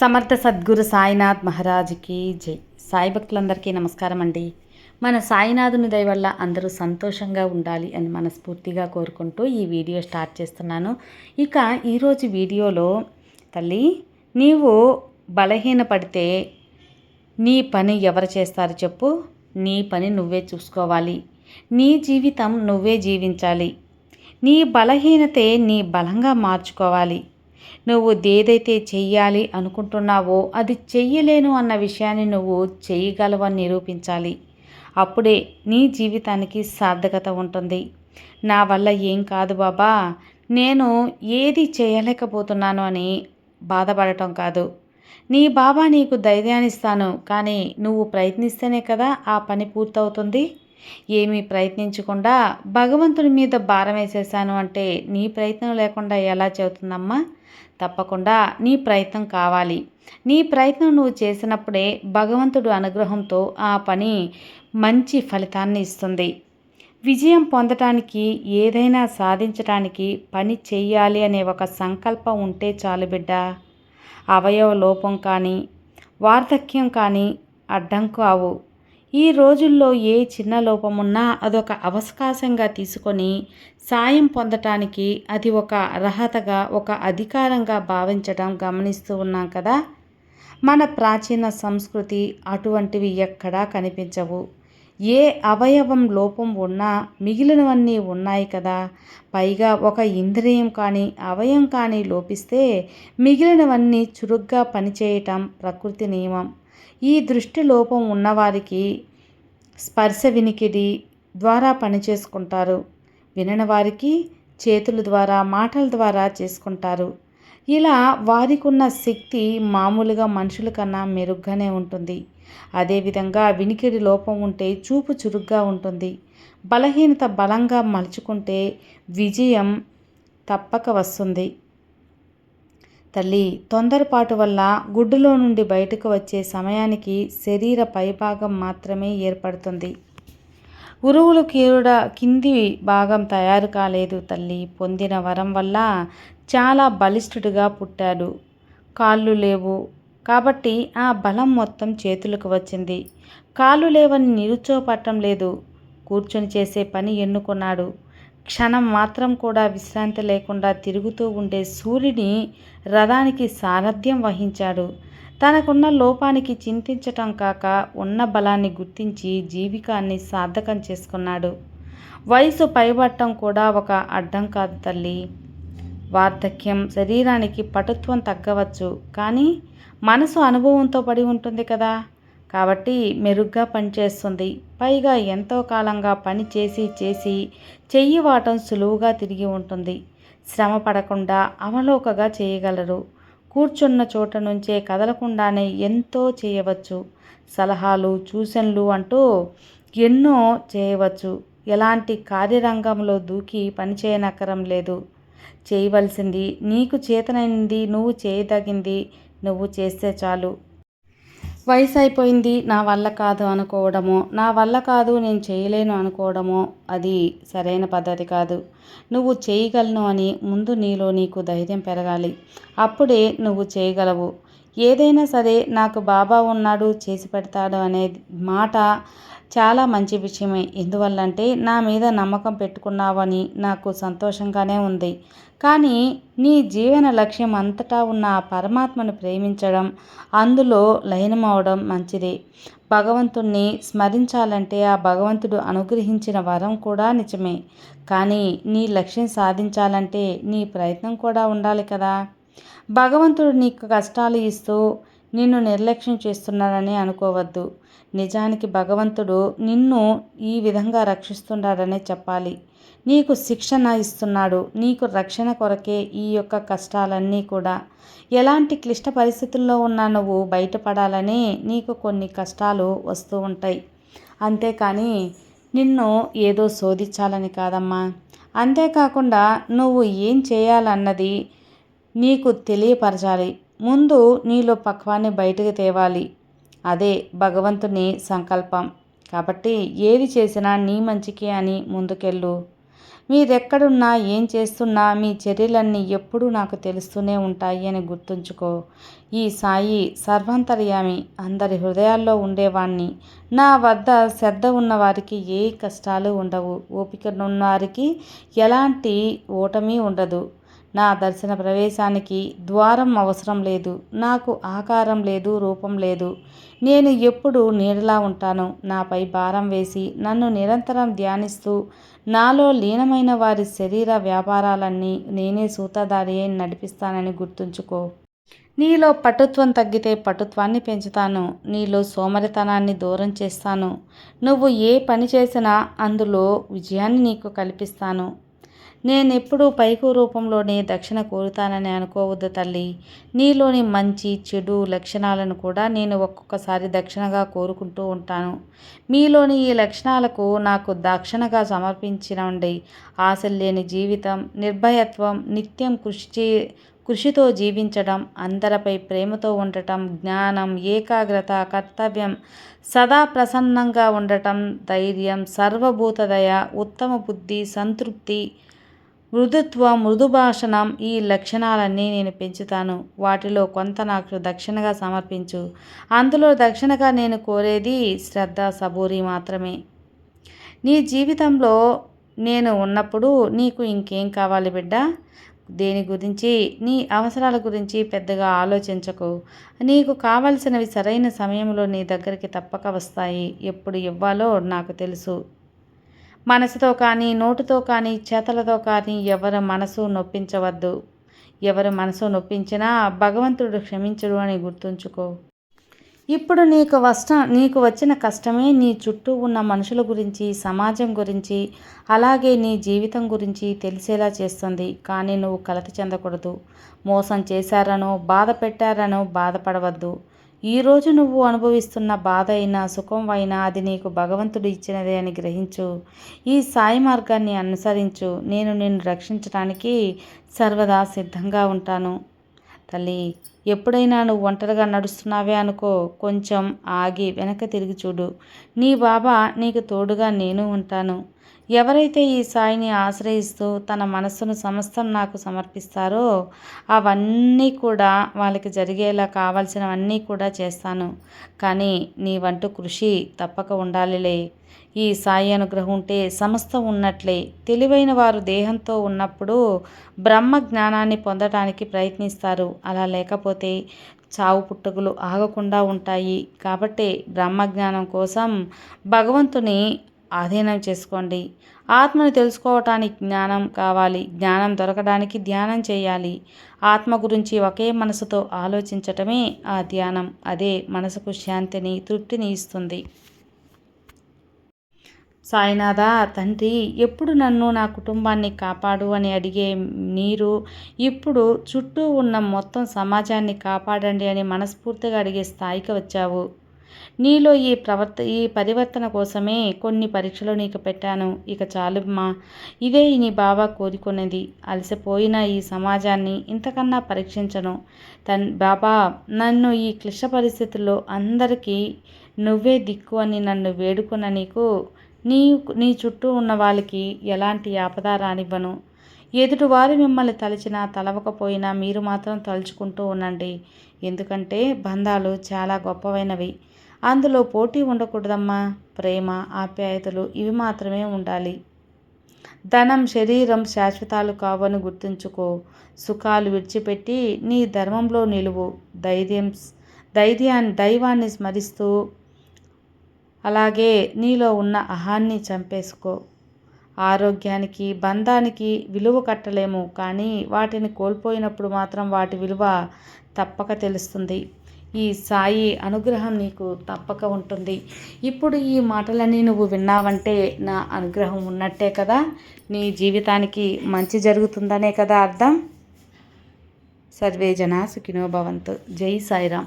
సమర్థ సద్గురు సాయినాథ్ మహారాజ్కి జై. సాయి భక్తులందరికీ నమస్కారం అండి. మన సాయినాథుని దయ వల్ల అందరూ సంతోషంగా ఉండాలి అని మనస్ఫూర్తిగా కోరుకుంటూ ఈ వీడియో స్టార్ట్ చేస్తున్నాను. ఇక ఈరోజు వీడియోలో తల్లి నీవు బలహీనపడితే నీ పని ఎవరు చేస్తారు చెప్పు. నీ పని నువ్వే చూసుకోవాలి. నీ జీవితం నువ్వే జీవించాలి. నీ బలహీనతే నీ బలంగా మార్చుకోవాలి. నువ్వు ఏదైతే చెయ్యాలి అనుకుంటున్నావో అది చెయ్యలేను అన్న విషయాన్ని నువ్వు చేయగలవని నిరూపించాలి. అప్పుడే నీ జీవితానికి సార్థకత ఉంటుంది. నా వల్ల ఏం కాదు బాబా. నేను ఏది చేయలేకపోతున్నాను అని బాధపడటం కాదు. నీ బాబా నీకు ధైర్యాన్నిస్తాను కానీ నువ్వు ప్రయత్నిస్తేనే కదా ఆ పని పూర్తవుతుంది? ఏమీ ప్రయత్నించకుండా భగవంతుడి మీద భారం వేసేసాను అంటే నీ ప్రయత్నం లేకుండా ఎలా చెబుతుందమ్మా? తప్పకుండా నీ ప్రయత్నం కావాలి. నీ ప్రయత్నం నువ్వు చేసినప్పుడే భగవంతుడు అనుగ్రహంతో ఆ పని మంచి ఫలితాన్ని ఇస్తుంది. విజయం పొందటానికి ఏదైనా సాధించటానికి పని చేయాలి అనే ఒక సంకల్పం ఉంటే చాలు బిడ్డ. అవయవ లోపం కానీ వార్ధక్యం కానీ అడ్డం కావు ఈ రోజుల్లో ఏ చిన్న లోపమున్నా అదొక అవకాశంగా తీసుకొని సాయం పొందటానికి అది ఒక అర్హతగా ఒక అధికారంగా భావించడం గమనిస్తూ ఉన్నాం కదా. మన ప్రాచీన సంస్కృతి అటువంటివి ఎక్కడా కనిపించవు. ఏ అవయవం లోపం ఉన్నా మిగిలినవన్నీ ఉన్నాయి కదా. పైగా ఒక ఇంద్రియం కానీ అవయం కానీ లోపిస్తే మిగిలినవన్నీ చురుగ్గా పనిచేయటం ప్రకృతి నియమం. ఈ దృష్టి లోపం ఉన్నవారికి స్పర్శ వినికిడి ద్వారా పనిచేసుకుంటారు. వినని వారికి చేతుల ద్వారా మాటల ద్వారా చేసుకుంటారు. ఇలా వారికి ఉన్న శక్తి మామూలుగా మనుషుల కన్నా మెరుగ్గానే ఉంటుంది. అదేవిధంగా వినికిడి లోపం ఉంటే చూపు చురుగ్గా ఉంటుంది. బలహీనత బలంగా మలుచుకుంటే విజయం తప్పక వస్తుంది. తల్లి తొందరపాటు వల్ల గుడ్డులో నుండి బయటకు వచ్చే సమయానికి శరీర పైభాగం మాత్రమే ఏర్పడుతుంది. ఉరువులు కీరుడ కింది భాగం తయారు కాలేదు తల్లి. పొందిన వరం వల్ల చాలా బలిష్ఠుడిగా పుట్టాడు. కాళ్ళు లేవు కాబట్టి ఆ బలం మొత్తం చేతులకు వచ్చింది. కాళ్ళు లేవని నిరుచోపట్టం లేదు. కూర్చొని చేసే పని ఎన్నుకున్నాడు. క్షణం మాత్రం కూడా విశ్రాంతి లేకుండా తిరుగుతూ ఉండే సూర్యుని రథానికి సారథ్యం వహించాడు. తనకున్న లోపానికి చింతించటం కాక ఉన్న బలాన్ని గుర్తించి జీవికాన్ని సార్థకం చేసుకున్నాడు. వయసు పైబట్టం కూడా ఒక అడ్డం కాదు తల్లి. వార్ధక్యం శరీరానికి పటుత్వం తగ్గవచ్చు కానీ మనసు అనుభవంతో పడి ఉంటుంది కదా. కాబట్టి మెరుగ్గా పనిచేస్తుంది. పైగా ఎంతో కాలంగా పని చేసి చేసి చెయ్యి వాటం సులువుగా తిరిగి ఉంటుంది. శ్రమ పడకుండా అవలోకగా చేయగలరు. కూర్చున్న చోట నుంచే కదలకుండానే ఎంతో చేయవచ్చు. సలహాలు సూచనలు అంటూ ఎన్నో చేయవచ్చు. ఎలాంటి కార్యరంగంలో దూకి పనిచేయనక్కరం లేదు. చేయవలసింది నీకు చేతనైంది నువ్వు చేయదగింది నువ్వు చేస్తే చాలు. వయసు అయిపోయింది నా వల్ల కాదు అనుకోవడము నా వల్ల కాదు నేను చేయలేను అనుకోవడము అది సరైన పద్ధతి కాదు. నువ్వు చేయగలను అని ముందు నీలో నీకు ధైర్యం పెరగాలి. అప్పుడే నువ్వు చేయగలవు. ఏదైనా సరే నాకు బాబా ఉన్నాడు చేసి పెడతాడు అనే మాట చాలా మంచి విషయమే. ఎందువల్లంటే నా మీద నమ్మకం పెట్టుకున్నావని నాకు సంతోషంగానే ఉంది. కానీ నీ జీవన లక్ష్యం అంతటా ఉన్న ఆ పరమాత్మను ప్రేమించడం అందులో లయనమవడం మంచిది. భగవంతుణ్ణి స్మరించాలంటే ఆ భగవంతుడు అనుగ్రహించిన వరం కూడా నిజమే. కానీ నీ లక్ష్యం సాధించాలంటే నీ ప్రయత్నం కూడా ఉండాలి కదా. భగవంతుడు నీకు కష్టాలు ఇస్తూ నిన్ను నిర్లక్ష్యం చేస్తున్నాడని అనుకోవద్దు. నిజానికి భగవంతుడు నిన్ను ఈ విధంగా రక్షిస్తున్నాడనే చెప్పాలి. నీకు శిక్షణ ఇస్తున్నాడు. నీకు రక్షణ కొరకే ఈ యొక్క కష్టాలన్నీ కూడా. ఎలాంటి క్లిష్ట పరిస్థితుల్లో ఉన్నా నువ్వు బయటపడాలని నీకు కొన్ని కష్టాలు వస్తూ ఉంటాయి. అంతేకాని నిన్ను ఏదో శోధించాలని కాదమ్మా. అంతేకాకుండా నువ్వు ఏం చేయాలన్నది నీకు తెలియపరచాలి. ముందు నీలో పక్వాన్ని బయటకు తేవాలి. అదే భగవంతుని సంకల్పం. కాబట్టి ఏది చేసినా నీ మంచికి అని ముందుకెళ్ళు. మీరెక్కడున్నా ఏం చేస్తున్నా మీ చర్యలన్నీ ఎప్పుడూ నాకు తెలుస్తూనే ఉంటాయి అని గుర్తుంచుకో. ఈ సాయి సర్వంతర్యామి అందరి హృదయాల్లో ఉండేవాణ్ణి. నా వద్ద శ్రద్ధ ఉన్నవారికి ఏ కష్టాలు ఉండవు. ఓపిక ఉన్నవారికి ఎలాంటి ఓటమి ఉండదు. నా దర్శన ప్రవేశానికి ద్వారం అవసరం లేదు. నాకు ఆకారం లేదు రూపం లేదు. నేను ఎప్పుడు నీడలా ఉంటాను. నాపై భారం వేసి నన్ను నిరంతరం ధ్యానిస్తూ నాలో లీనమైన వారి శరీర వ్యాపారాలన్నీ నేనే సూతదారి అయి నడిపిస్తానని గుర్తుంచుకో. నీలో పటుత్వం తగ్గితే పటుత్వాన్ని పెంచుతాను. నీలో సోమరితనాన్ని దూరం చేస్తాను. నువ్వు ఏ పని చేసినా అందులో విజయాన్ని నీకు కల్పిస్తాను. నేనెప్పుడూ పైకు రూపంలోనే దక్షిణ కోరుతానని అనుకోవద్దు తల్లి. నీలోని మంచి చెడు లక్షణాలను కూడా నేను ఒక్కొక్కసారి దక్షిణగా కోరుకుంటూ ఉంటాను. మీలోని ఈ లక్షణాలకు నాకు దక్షిణగా సమర్పించినండి. ఆశలు లేని జీవితం నిర్భయత్వం నిత్యం కృషి చే కృషితో జీవించడం అందరిపై ప్రేమతో ఉండటం జ్ఞానం ఏకాగ్రత కర్తవ్యం సదా ప్రసన్నంగా ఉండటం ధైర్యం సర్వభూతదయ ఉత్తమ బుద్ధి సంతృప్తి మృదుత్వ మృదుభాషణం ఈ లక్షణాలన్నీ నేను పెంచుతాను. వాటిలో కొంత నాకు దక్షిణగా సమర్పించు. అందులో దక్షిణగా నేను కోరేది శ్రద్ధ సబూరి మాత్రమే. నీ జీవితంలో నేను ఉన్నప్పుడు నీకు ఇంకేం కావాలి బిడ్డ? దేని గురించి? నీ అవసరాల గురించి పెద్దగా ఆలోచించకు. నీకు కావలసినవి సరైన సమయంలో నీ దగ్గరికి తప్పక వస్తాయి. ఎప్పుడు ఇవ్వాలో నాకు తెలుసు. మనసుతో కానీ నోటుతో కానీ చేతలతో కానీ ఎవరి మనసు నొప్పించవద్దు. ఎవరి మనసు నొప్పించినా భగవంతుడు క్షమించడు అని గుర్తుంచుకో. ఇప్పుడు నీకు వస్త నీకు వచ్చిన కష్టమే నీ చుట్టూ ఉన్న మనుషుల గురించి సమాజం గురించి అలాగే నీ జీవితం గురించి తెలిసేలా చేస్తుంది. కానీ నువ్వు కలత చెందకూడదు. మోసం చేశారనో బాధ పెట్టారనో బాధపడవద్దు. ఈరోజు నువ్వు అనుభవిస్తున్న బాధ అయినా సుఖం అయినా అది నీకు భగవంతుడు ఇచ్చినదే అని గ్రహించు. ఈ సాయి మార్గాన్ని అనుసరించు. నేను నిన్ను రక్షించడానికి సర్వదా సిద్ధంగా ఉంటాను. తల్లి ఎప్పుడైనా నువ్వు ఒంటరిగా నడుస్తున్నావే అనుకో కొంచెం ఆగి వెనక తిరిగి చూడు. నీ బాబా నీకు తోడుగా నేను ఉంటాను. ఎవరైతే ఈ సాయిని ఆశ్రయిస్తూ తన మనస్సును సమస్తం నాకు సమర్పిస్తారో అవన్నీ కూడా వాళ్ళకి జరిగేలా కావాల్సినవన్నీ కూడా చేస్తాను. కానీ నీ వంటు కృషి తప్పక ఉండాలిలే. ఈ సాయి అనుగ్రహం ఉంటే సమస్తం ఉన్నట్లే. తెలివైన వారు దేహంతో ఉన్నప్పుడు బ్రహ్మ జ్ఞానాన్ని పొందడానికి ప్రయత్నిస్తారు. అలా లేకపోతే చావు పుట్టుకలు ఆగకుండా ఉంటాయి. కాబట్టి బ్రహ్మజ్ఞానం కోసం భగవంతుని ఆధీనం చేసుకోండి. ఆత్మను తెలుసుకోవటానికి జ్ఞానం కావాలి. జ్ఞానం దొరకడానికి ధ్యానం చేయాలి. ఆత్మ గురించి ఒకే మనసుతో ఆలోచించటమే ఆ ధ్యానం. అదే మనసుకు శాంతిని తృప్తిని ఇస్తుంది. సాయినాథ తండ్రి ఎప్పుడు నన్ను నా కుటుంబాన్ని కాపాడు అని అడిగే నీరు ఇప్పుడు చుట్టూ ఉన్న మొత్తం సమాజాన్ని కాపాడండి అని మనస్ఫూర్తిగా అడిగే స్థాయికి వచ్చావు. నీలో ఈ ప్రవర్త ఈ పరివర్తన కోసమే కొన్ని పరీక్షలు నీకు పెట్టాను. ఇక చాలుమ్మా ఇదే నీ బాబా కోరుకునేది అలసిపోయిన ఈ సమాజాన్ని ఇంతకన్నా పరీక్షించను. తన్ బాబా నన్ను ఈ క్లిష్ట పరిస్థితుల్లో అందరికీ నువ్వే దిక్కు అని నన్ను వేడుకున్న నీకు నీ నీ చుట్టూ ఉన్న వాళ్ళకి ఎలాంటి ఆపద రానివ్వను. ఎదుటివారు మిమ్మల్ని తలచినా తలవకపోయినా మీరు మాత్రం తలుచుకుంటూ ఉండండి. ఎందుకంటే బంధాలు చాలా గొప్పవైనవి. అందులో పోటీ ఉండకూడదమ్మా. ప్రేమ ఆప్యాయతలు ఇవి మాత్రమే ఉండాలి. ధనం శరీరం శాశ్వతాలు కావని గుర్తుంచుకో. సుఖాలు విడిచిపెట్టి నీ ధర్మంలో నిలువు. ధైర్యం ధైర్యాన్ని దైవాన్ని స్మరిస్తూ అలాగే నీలో ఉన్న అహాన్ని చంపేసుకో. ఆరోగ్యానికి బంధానికి విలువ కట్టలేము కానీ వాటిని కోల్పోయినప్పుడు మాత్రం వాటి విలువ తప్పక తెలుస్తుంది. ఈ సాయి అనుగ్రహం నీకు తప్పక ఉంటుంది. ఇప్పుడు ఈ మాటలన్నీ నువ్వు విన్నావంటే నా అనుగ్రహం ఉన్నట్టే కదా? నీ జీవితానికి మంచి జరుగుతుందనే కదా అర్థం? సర్వే జనా సుఖినో భవంతు. జై సాయిరామ్.